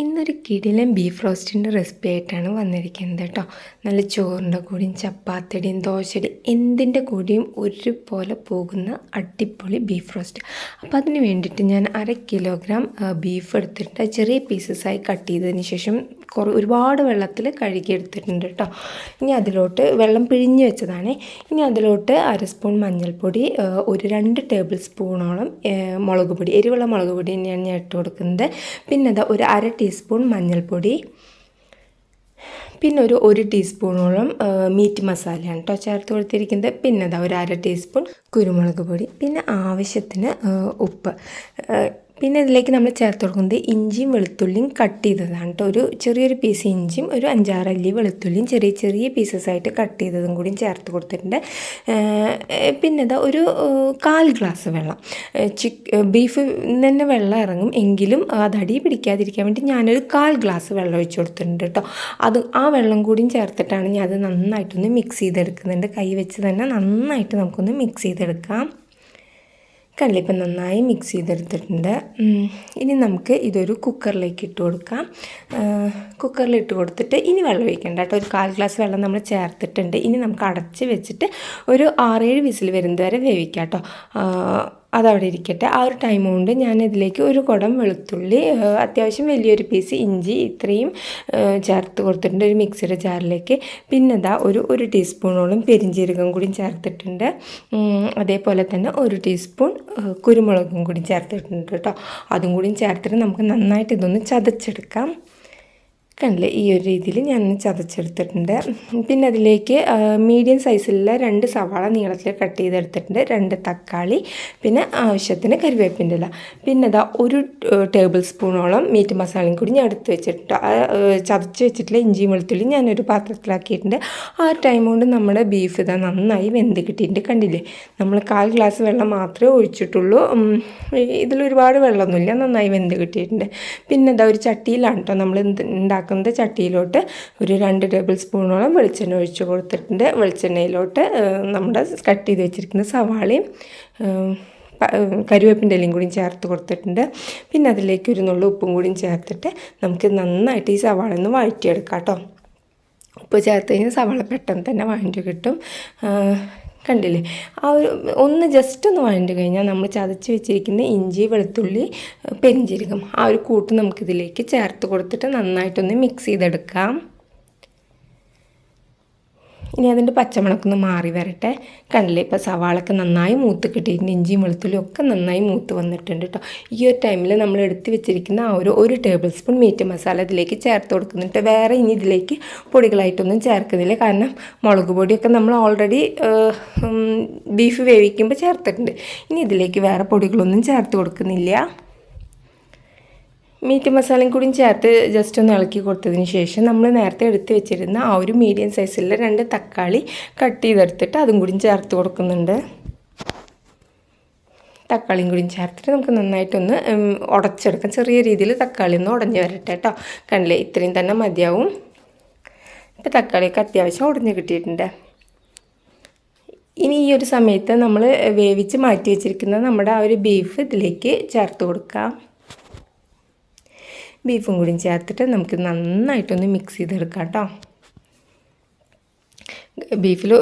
ഇന്നൊരു കിടിലൻ beef റോസ്റ്റിന്റെ recipe ആയിട്ടാണ് വന്നിരിക്കുന്നത് കേട്ടോ. നല്ല ചോറിന്റെ കൂടിയും ചപ്പാത്തിയുടെയും ദോശയുടെയും എന്തിന്റെ കൂടിയും ഒരുപോലെ പോകുന്ന അടിപൊളി ബീഫ് റോസ്റ്റ് അപ്പോൾ അതിന് വേണ്ടിയിട്ട് ഞാൻ അര കിലോഗ്രാം ബീഫ് എടുത്തിട്ട് ചെറിയ പീസസായി കട്ട് ചെയ്തതിന് ശേഷം കുറേ ഒരുപാട് വെള്ളത്തിൽ കഴുകി എടുത്തിട്ടുണ്ട് കേട്ടോ. ഇനി അതിലോട്ട് വെള്ളം പിഴിഞ്ഞ് വെച്ചതാണ്. ഇനി അതിലോട്ട് അര സ്പൂൺ മഞ്ഞൾപ്പൊടി ഒരു രണ്ട് ടേബിൾ സ്പൂണോളം മുളക് പൊടി എരിവുള്ള മുളക് പൊടി തന്നെയാണ് ഞാൻ ഇട്ട് കൊടുക്കുന്നത്. പിന്നെ അതാ ഒരു അര ടീസ്പൂൺ മഞ്ഞൾപ്പൊടി. പിന്നെ ഒരു ഒരു ടീസ്പൂണോളം മീറ്റ് മസാലയാണ് കേട്ടോ ചേർത്ത് കൊടുത്തിരിക്കുന്നത്. പിന്നെ ഒരു അര ടീസ്പൂൺ കുരുമുളക് പൊടി. പിന്നെ ആവശ്യത്തിന് ഉപ്പ്. പിന്നെ ഇതിലേക്ക് നമ്മൾ ചേർത്ത് കൊടുക്കുന്നത് ഇഞ്ചിയും വെളുത്തുള്ളിയും കട്ട് ചെയ്തതാണ് കേട്ടോ. ഒരു ചെറിയൊരു പീസ് ഇഞ്ചിയും ഒരു അഞ്ചാറ് അല്ലി വെളുത്തുള്ളിയും ചെറിയ ചെറിയ പീസസ് ആയിട്ട് കട്ട് ചെയ്തതും കൂടിയും ചേർത്ത് കൊടുത്തിട്ടുണ്ട്. പിന്നെ ഇതാ ഒരു കാൽ ഗ്ലാസ് വെള്ളം. ചിക്ക് ബീഫ് തന്നെ വെള്ളം ഇറങ്ങും. എങ്കിലും അത് അടി പിടിക്കാതിരിക്കാൻ വേണ്ടി ഞാനൊരു കാൽ ഗ്ലാസ് വെള്ളം ഒഴിച്ചു കൊടുത്തിട്ടുണ്ട് കേട്ടോ. അത് ആ വെള്ളം കൂടിയും ചേർത്തിട്ടാണ് ഞാൻ അത് നന്നായിട്ടൊന്ന് മിക്സ് ചെയ്തെടുക്കുന്നുണ്ട്. കൈ വെച്ച് തന്നെ നന്നായിട്ട് നമുക്കൊന്ന് മിക്സ് ചെയ്തെടുക്കാം. കല്ലിപ്പം നന്നായി മിക്സ് ചെയ്തെടുത്തിട്ടുണ്ട്. ഇനി നമുക്ക് ഇതൊരു കുക്കറിലേക്ക് ഇട്ട് കൊടുക്കാം. കുക്കറിൽ ഇട്ട് കൊടുത്തിട്ട് ഇനി വെള്ളം ഒഴിക്കേണ്ട കേട്ടോ. ഒരു കാൽ ഗ്ലാസ് വെള്ളം നമ്മൾ ചേർത്തിട്ടുണ്ട്. ഇനി നമുക്ക് അടച്ച് വെച്ചിട്ട് ഒരു ആറേഴ് വിസിൽ വരുന്നത് വരെ വേവിക്കാം കേട്ടോ. അതവിടെ ഇരിക്കട്ടെ. ആ ഒരു ടൈം കൊണ്ട് ഞാൻ ഇതിലേക്ക് ഒരു കുടം വെളുത്തുള്ളി അത്യാവശ്യം വലിയൊരു പീസ് ഇഞ്ചി ഇത്രയും ചേർത്ത് കൊടുത്തിട്ടുണ്ട്. ഒരു മിക്സിയുടെ ജാറിലേക്ക്. പിന്നെ ഇതാ ഒരു ഒരു ടീസ്പൂണോളം പെരിഞ്ചീരകം കൂടി ചേർത്തിട്ടുണ്ട്. അതേപോലെ തന്നെ ഒരു ടീസ്പൂൺ കുരുമുളകും കൂടി ചേർത്തിട്ടുണ്ട് കേട്ടോ. അതും കൂടി ചേർത്തിട്ട് നമുക്ക് നന്നായിട്ട് ഇതൊന്ന് ചതച്ചെടുക്കാം. കണ്ടില്ലേ? ഈ ഒരു രീതിയിൽ ഞാൻ ചതച്ചെടുത്തിട്ടുണ്ട്. പിന്നെ അതിലേക്ക് മീഡിയം സൈസിലുള്ള രണ്ട് സവാള നീളത്തിൽ കട്ട് ചെയ്തെടുത്തിട്ടുണ്ട്. രണ്ട് തക്കാളി പിന്നെ ആവശ്യത്തിന് കരിവേപ്പിന്റെ ഇല. പിന്നെ അതാ ഒരു ടേബിൾ സ്പൂണോളം മീറ്റ് മസാലയും കൂടി ഞാൻ എടുത്ത് വെച്ചിട്ട് ചതച്ച് വെച്ചിട്ടുള്ള ഇഞ്ചിയും വെളുത്തുള്ളി ഞാനൊരു പാത്രത്തിലാക്കിയിട്ടുണ്ട്. ആ ടൈം കൊണ്ട് നമ്മുടെ ബീഫ് ഇതാ നന്നായി വെന്ത് കിട്ടിയിട്ടുണ്ട്. കണ്ടില്ലേ? നമ്മൾ കാൽ ഗ്ലാസ് വെള്ളം മാത്രമേ ഒഴിച്ചിട്ടുള്ളൂ. ഇതിലൊരുപാട് വെള്ളമൊന്നുമില്ല. നന്നായി വെന്ത് കിട്ടിയിട്ടുണ്ട്. പിന്നെ എന്താ ഒരു ചട്ടിയിലാണ് കേട്ടോ നമ്മൾ ഉണ്ടാക്കുന്നത്. ഉണ്ടാക്കുന്നത് ചട്ടിയിലോട്ട് ഒരു രണ്ട് ടേബിൾ സ്പൂണോളം വെളിച്ചെണ്ണ ഒഴിച്ച് കൊടുത്തിട്ടുണ്ട്. വെളിച്ചെണ്ണയിലോട്ട് നമ്മുടെ കട്ട് ചെയ്ത് വെച്ചിരിക്കുന്ന സവാളയും കരുവേപ്പിന്റെ ഇലയും കൂടി ചേർത്ത് കൊടുത്തിട്ടുണ്ട്. പിന്നെ അതിലേക്ക് ഒരു നുള്ളു ഉപ്പും കൂടിയും ചേർത്തിട്ട് നമുക്ക് നന്നായിട്ട് ഈ സവാള ഒന്ന് വഴറ്റിയെടുക്കാം കേട്ടോ. ഉപ്പ് ചേർത്ത് കഴിഞ്ഞാൽ സവാള പെട്ടെന്ന് തന്നെ വഴറ്റി കിട്ടും. കണ്ടില്ലേ? ആ ഒരു ഒന്ന് ജസ്റ്റ് ഒന്ന് വഴണ്ട് കഴിഞ്ഞാൽ നമ്മൾ ചതച്ച് വെച്ചിരിക്കുന്ന ഇഞ്ചി വെളുത്തുള്ളി പെരിഞ്ചീരകം ആ ഒരു കൂട്ട് നമുക്കിതിലേക്ക് ചേർത്ത് കൊടുത്തിട്ട് നന്നായിട്ടൊന്ന് മിക്സ് ചെയ്തെടുക്കാം. ഇനി അതിന്റെ പച്ചമുളക്കൊന്ന് മാറി വരട്ടെ. കണ്ടില്ലേ ഇപ്പോൾ സവാളൊക്കെ നന്നായി മൂത്ത് കിട്ടിയിട്ടുണ്ട്. ഇഞ്ചിയും വെളുത്തുള്ളിയും ഒക്കെ നന്നായി മൂത്ത് വന്നിട്ടുണ്ട് കേട്ടോ ഈ ഒരു ടൈമിൽ നമ്മൾ എടുത്ത് വെച്ചിരിക്കുന്ന ആ ഒരു ഒരു ടേബിൾ സ്പൂൺ മീറ്റ് മസാല ഇതിലേക്ക് ചേർത്ത് കൊടുക്കുന്നുണ്ട് വേറെ ഇനി ഇതിലേക്ക് പൊടികളായിട്ടൊന്നും ചേർക്കുന്നില്ല. കാരണം മുളക് പൊടിയൊക്കെ നമ്മൾ ഓൾറെഡി ബീഫ് വേവിക്കുമ്പോൾ ചേർത്തിട്ടുണ്ട്. ഇനി ഇതിലേക്ക് വേറെ പൊടികളൊന്നും ചേർത്ത് കൊടുക്കുന്നില്ല. മീറ്റ് മസാലയും കൂടി ചേർത്ത് ജസ്റ്റ് ഒന്ന് ഇളക്കി കൊടുത്തതിന് ശേഷം നമ്മൾ നേരത്തെ എടുത്ത് വെച്ചിരുന്ന ആ ഒരു മീഡിയം സൈസിലുള്ള രണ്ട് തക്കാളി കട്ട് ചെയ്തെടുത്തിട്ട് അതും കൂടി ചേർത്ത് കൊടുക്കുന്നുണ്ട്. തക്കാളിയും കൂടി ചേർത്തിട്ട് നമുക്ക് നന്നായിട്ടൊന്ന് ഉടച്ചെടുക്കാം. ചെറിയ രീതിയിൽ തക്കാളി ഒന്ന് ഉടഞ്ഞ് വരട്ടെ കേട്ടോ. കണ്ടില്ലേ ഇത്രയും തന്നെ മതിയാവും. ഇപ്പോൾ തക്കാളിയൊക്കെ അത്യാവശ്യം ഉടഞ്ഞ് കിട്ടിയിട്ടുണ്ട്. ഇനി ഈ ഒരു സമയത്ത് നമ്മൾ വേവിച്ച് മാറ്റി വെച്ചിരിക്കുന്ന നമ്മുടെ ആ ഒരു ബീഫ് ഇതിലേക്ക് ചേർത്ത് കൊടുക്കാം. ബീഫും കൂടി ചേർത്തിട്ട് നമുക്ക് നന്നായിട്ടൊന്ന് മിക്സ് ചെയ്തെടുക്കാം കേട്ടോ ബീഫിൽ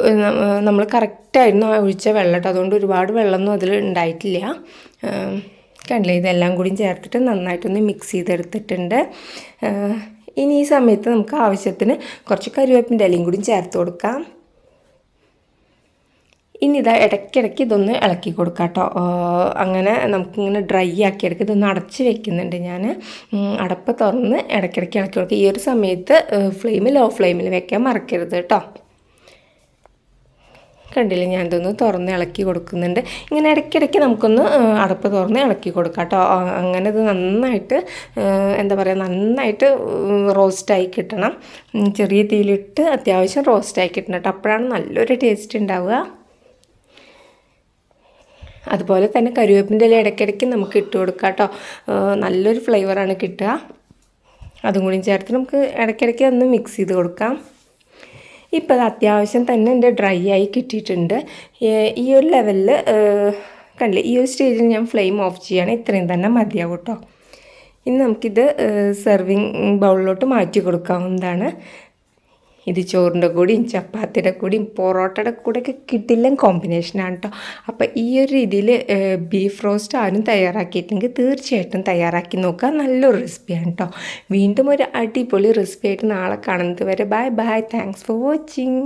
നമ്മൾ കറക്റ്റായിരുന്നു ഒഴിച്ച വെള്ളം കേട്ടോ അതുകൊണ്ട് ഒരുപാട് വെള്ളമൊന്നും അതിൽ ഉണ്ടായിട്ടില്ല. കണ്ടില്ലേ ഇതെല്ലാം കൂടി ചേർത്തിട്ട് നന്നായിട്ടൊന്ന് മിക്സ് ചെയ്തെടുത്തിട്ടുണ്ട്. ഇനി ഈ സമയത്ത് നമുക്ക് ആവശ്യത്തിന് കുറച്ച് കരുവേപ്പിന്റെ ഇലയും കൂടി ചേർത്ത് കൊടുക്കാം. ഇനി ഇതാ ഇടയ്ക്കിടയ്ക്ക് ഇതൊന്ന് ഇളക്കി കൊടുക്കാം കേട്ടോ. അങ്ങനെ നമുക്കിങ്ങനെ ഡ്രൈ ആക്കി എടുക്കുക ഇതൊന്ന് അടച്ച് വെക്കുന്നുണ്ട് ഞാൻ അടപ്പ് തുറന്ന് ഇടയ്ക്കിടയ്ക്ക് ഇളക്കി കൊടുക്കുക ഈ ഒരു സമയത്ത് ഫ്ലെയിം ലോ ഫ്ലെയിമിൽ വെക്കാൻ മറക്കരുത് കേട്ടോ. കണ്ടില്ലേ ഞാൻ ഇതൊന്ന് തുറന്ന് ഇളക്കി കൊടുക്കുന്നുണ്ട്. ഇങ്ങനെ ഇടയ്ക്കിടയ്ക്ക് നമുക്കൊന്ന് അടപ്പ് തുറന്ന് ഇളക്കി കൊടുക്കാം കേട്ടോ. അങ്ങനെ ഇത് നന്നായിട്ട് എന്താ പറയുക നന്നായിട്ട് റോസ്റ്റായി കിട്ടണം. ചെറിയ തീയിലിട്ട് അത്യാവശ്യം റോസ്റ്റായി കിട്ടണം കേട്ടോ. അപ്പോഴാണ് നല്ലൊരു ടേസ്റ്റ് ഉണ്ടാവുക. അതുപോലെ തന്നെ കരുവേപ്പിന്റെ ഇല ഇടയ്ക്കിടയ്ക്ക് നമുക്ക് ഇട്ട് കൊടുക്കാം കേട്ടോ. നല്ലൊരു ഫ്ലേവറാണ് കിട്ടുക. അതും കൂടി ചേർത്ത് നമുക്ക് ഇടയ്ക്കിടയ്ക്ക് ഒന്ന് മിക്സ് ചെയ്ത് കൊടുക്കാം. ഇപ്പോൾ അത് അത്യാവശ്യം തന്നെ എന്റെ ഡ്രൈ ആയി കിട്ടിയിട്ടുണ്ട്. ഈ ഒരു ലെവലിൽ കണ്ടില്ലേ ഈ ഒരു സ്റ്റേജിൽ ഞാൻ ഫ്ലെയിം ഓഫ് ചെയ്യുകയാണ് ഇത്രയും തന്നെ മതിയാവും കേട്ടോ. ഇനി നമുക്കിത് സെർവിങ് ബൗളിലോട്ട് മാറ്റി കൊടുക്കാവുന്നതാണ്. ഇത് ചോറിന്റെ കൂടെയും ചപ്പാത്തിയുടെ കൂടെയും പൊറോട്ടയുടെ കൂടെയൊക്കെ കിട്ടില്ല കോമ്പിനേഷനാണ് കേട്ടോ അപ്പോൾ ഈ ഒരു രീതിയിൽ ബീഫ് റോസ്റ്റ് ആരും തയ്യാറാക്കിയിട്ടില്ലെങ്കിൽ തീർച്ചയായിട്ടും തയ്യാറാക്കി നോക്കുക. നല്ലൊരു റെസിപ്പിയാണ് കേട്ടോ വീണ്ടും ഒരു അടിപൊളി റെസിപ്പി ആയിട്ട് നാളെ കാണുന്നത് വരെ. Bye bye thanks for watching